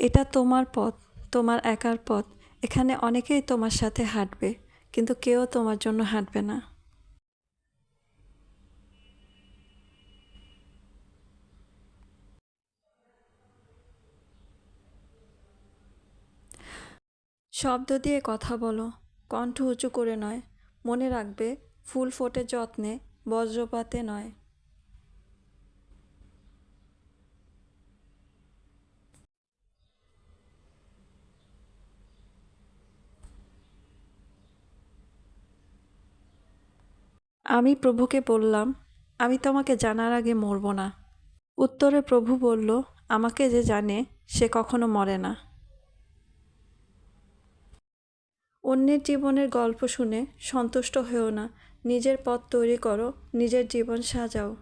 এটা তোমার পথ, তোমার একার পথ। এখানে অনেকেই তোমার সাথে হাঁটবে, কিন্তু কেউ তোমার জন্য হাঁটবে না। শব্দ দিয়ে কথা বলো, কণ্ঠ উঁচু করে নয়। মনে রাখবে, ফুল ফোটে যত্নে, বজ্রপাতে নয়। আমি প্রভুকে বললাম, আমি তোমাকে জানার আগে মরব না। উত্তরে প্রভু বলল, আমাকে যে জানে, সে কখনো মরে না। অন্যের জীবনের গল্প শুনে সন্তুষ্ট হয়েও না। নিজের পথ তৈরি করো, নিজের জীবন সাজাও।